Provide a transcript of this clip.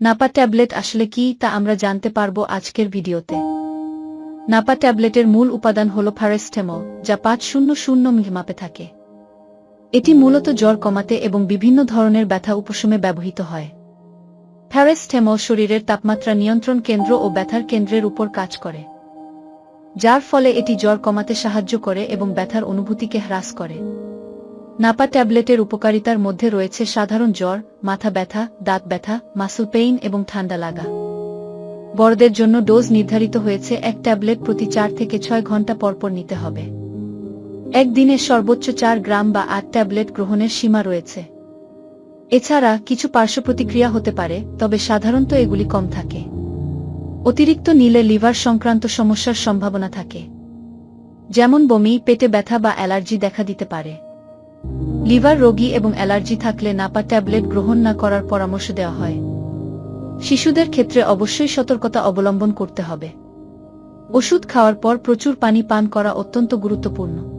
Napa tablet আসলে কি তা আমরা জানতে পারব আজকের ভিডিওতে। নাপা ট্যাবলেটের মূল উপাদান হল ফারেস্টেমল যা পাঁচ শূন্য শূন্য মিলিমাপে থাকে। এটি মূলত জ্বর কমাতে এবং বিভিন্ন ধরনের ব্যথা উপশমে ব্যবহৃত হয়। প্যারেস্টেমল শরীরের তাপমাত্রা নিয়ন্ত্রণ কেন্দ্র ও ব্যথার কেন্দ্রের উপর কাজ করে, যার ফলে এটি জ্বর কমাতে সাহায্য করে এবং ব্যথার অনুভূতিকে হ্রাস করে। নাপা ট্যাবলেটের উপকারিতার মধ্যে রয়েছে সাধারণ জ্বর, মাথা ব্যথা, দাঁত ব্যথা মাসল পেইন এবং ঠান্ডা লাগা। বড়দের জন্য ডোজ নির্ধারিত হয়েছে এক ট্যাবলেট প্রতি চার থেকে ছয় ঘণ্টা পরপর নিতে হবে। একদিনে সর্বোচ্চ চার গ্রাম বা আট ট্যাবলেট গ্রহণের সীমা রয়েছে। এছাড়া কিছু পার্শ্ব প্রতিক্রিয়া হতে পারে, তবে সাধারণত এগুলি কম থাকে। অতিরিক্ত নিলে লিভার সংক্রান্ত সমস্যার সম্ভাবনা থাকে। যেমন বমি, পেটে ব্যথা বা অ্যালার্জি দেখা দিতে পারে। লিভার রোগী এবং অ্যালার্জি থাকলে নাপা ট্যাবলেট গ্রহণ না করার পরামর্শ দেওয়া হয়। শিশুদের ক্ষেত্রে অবশ্যই সতর্কতা অবলম্বন করতে হবে। ওষুধ খাওয়ার পর প্রচুর পানি পান করা অত্যন্ত গুরুত্বপূর্ণ।